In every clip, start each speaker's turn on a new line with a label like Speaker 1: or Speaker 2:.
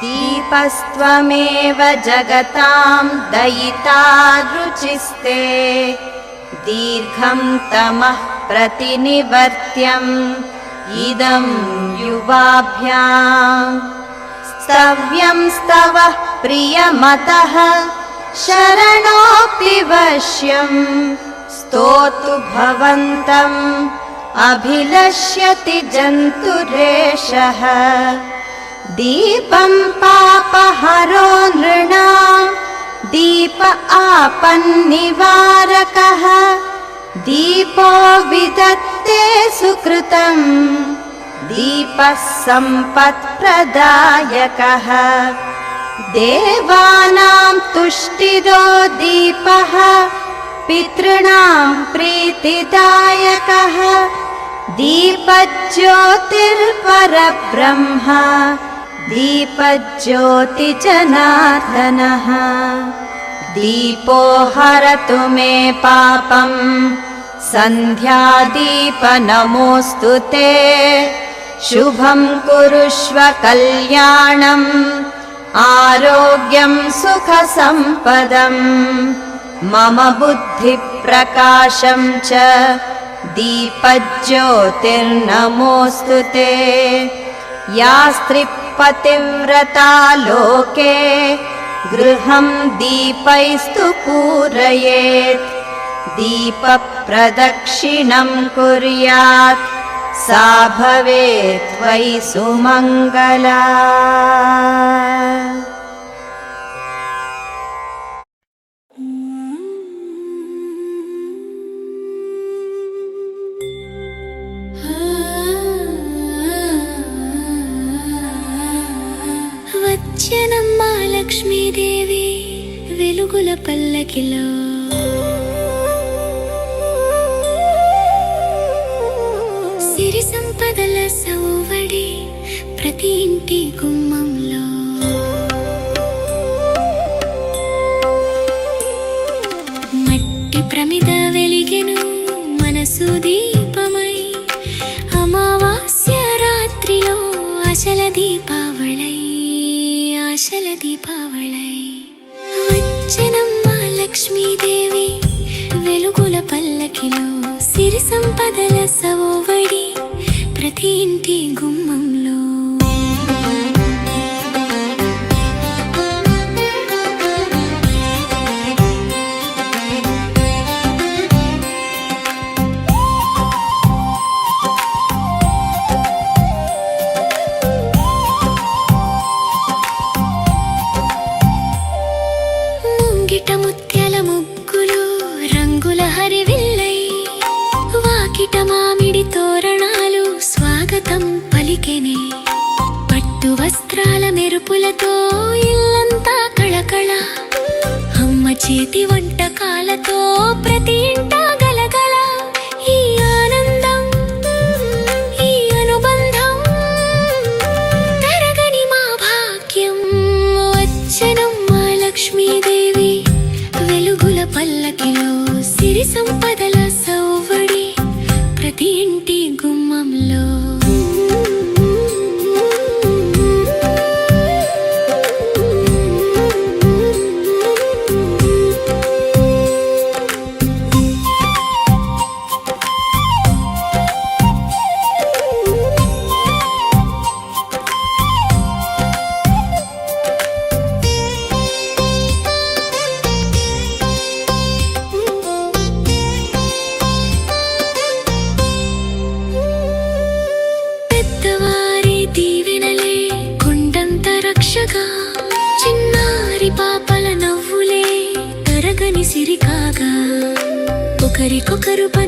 Speaker 1: दीपस्त्वमेव जगतां दयिता रुचिस्ते। दीर्घं तमः प्रतिनिवर्त्यम्। इदं युवाभ्याम् स्तव्यं स्तवः प्रियमतः शरणोऽपि वश्यम् स्तोतु भवन्तम्। अभिलष्यति जन्तुरेषः दीपं पापहरो नृणाम् दीप आपन्निवारकः। दीपो विदत्ते सुकृतम्। दीपः सम्पत्प्रदायकः देवानां तुष्टिदो दीपः। पितॄणां प्रीतिदायकः। दीपज्योतिर्परब्रह्म दीपज्योतिजनार्दनः। दीपो हरतु मे पापम्। सन्ध्यादीप नमोऽस्तु ते। शुभं कुरुष्व कल्याणम्। आरोग्यं सुखसम्पदम्। मम बुद्धिप्रकाशं च दीपज्योतिर्नमोऽस्तु ते। या स्त्रिपतिव्रता लोके गृहं दीपैस्तु पूरयेत्। दीपप्रदक्षिणं कुर्यात्। सा भवेत् वै सुमङ्गला
Speaker 2: సంపదల సౌవడి ప్రతి ఇంటి గుమ్మంలో. మట్టి ప్రమిద వెలిగెను మనసు దీపమై. అమావాస్య రాత్రిలో అశల దీపావళై అశల దీపావళై. వచ్చనమ్మ లక్ష్మీదేవి వెలుగుల పల్లకిలో సిరి సంపదల సవోవడి ప్రతి ఇంటి గుమ్మంలో చేతి వంటకాలతో ప్రతి ఇంట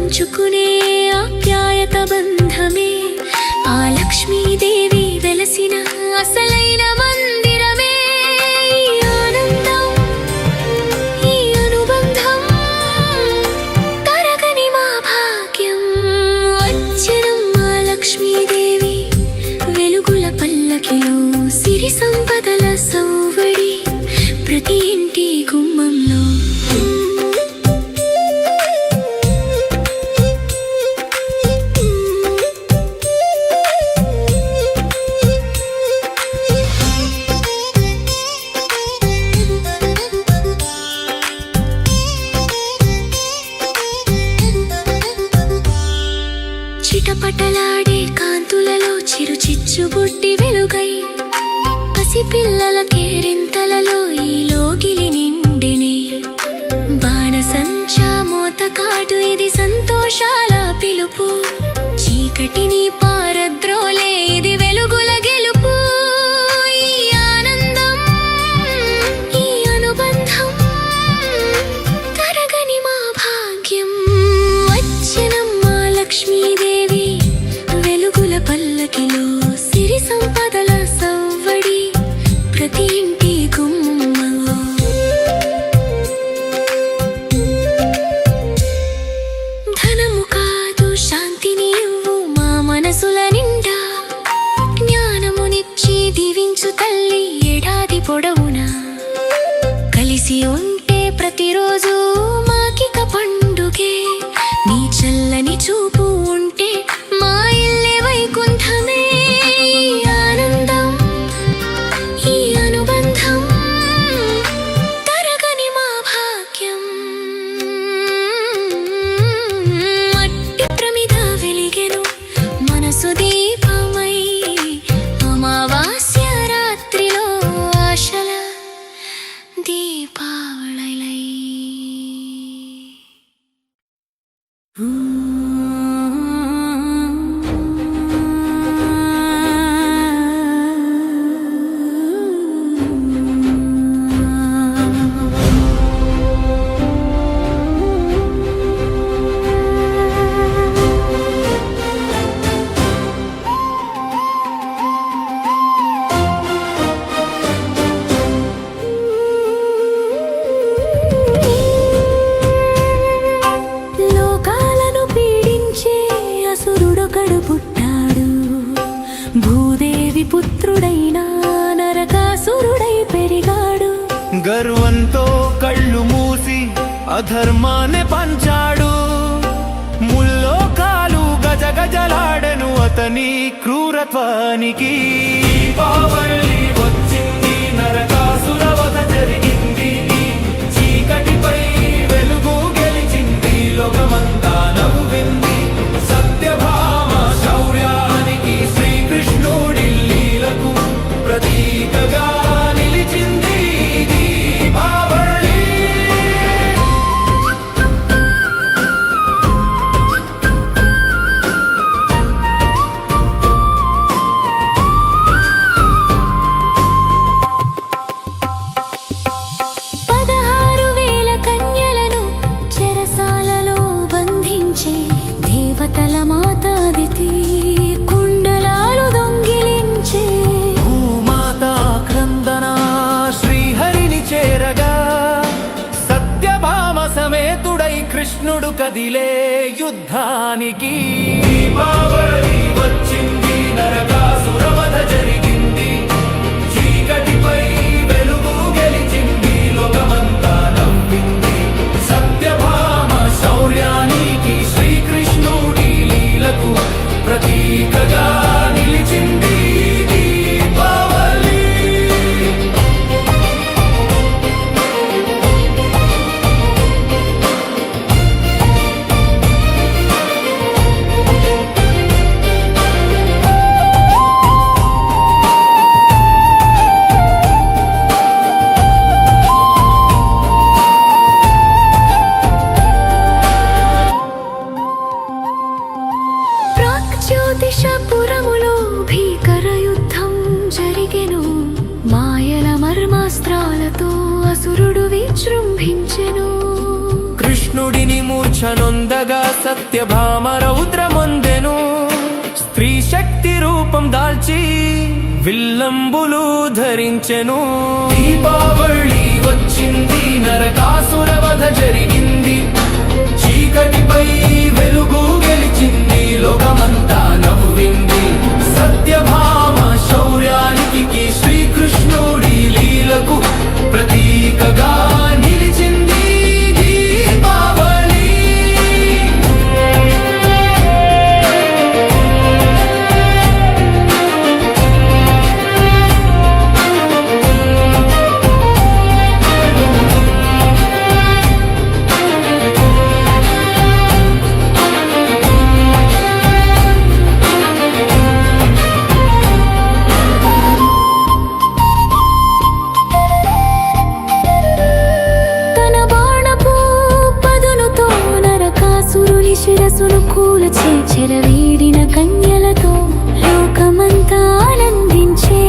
Speaker 2: పంచుకునే ఆప్యాయత బంధమే. ఆ లక్ష్మీదేవి వెలసిన అసలైన మందిరమే. ఈ ఆనందం ఈ అనుబంధం తరగని మా భాగ్యం. వచ్చనమ్మ లక్ష్మీదేవి. వెలుగుల పల్లకిలో సిరి సంపదల సౌవడి ప్రతి పటలాడే కాంతులలో చిరు బుట్టి వెలుగై పసిపిల్లల కేరింతలలో పొడవునా? కలిసి ఉంటే ప్రతిరోజు
Speaker 3: Ooh. అధర్మాన్ని పంచాడు. ముల్లోకాలు గజగజలాడెను అతని క్రూరత్వానికి. దీపావళి కదిలే యుద్ధానికి. వచ్చింది నరగా దీక్షనొందగా సత్యభామ రౌద్రమొందెను స్త్రీ శక్తి రూపం దాల్చి విల్లంబులు ధరించెను. దీపావళి వచ్చింది నరకాసురవధ జరి సురుని శిరసును కూలచే
Speaker 2: చెరవీడిన కన్యలతో లోకమంతా ఆనందించే.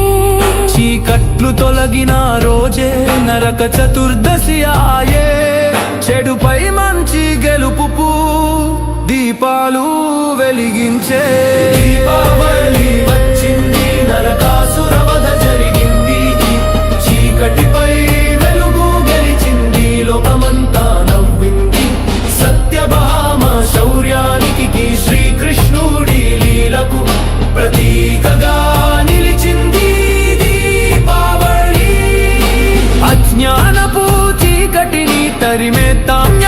Speaker 3: చీకట్లు తొలగిన రోజే నరక చతుర్దశి ఆయే. చెడుపై మంచి గెలుపు దీపాలు వెలిగించే. దీపావళి तरी में ताप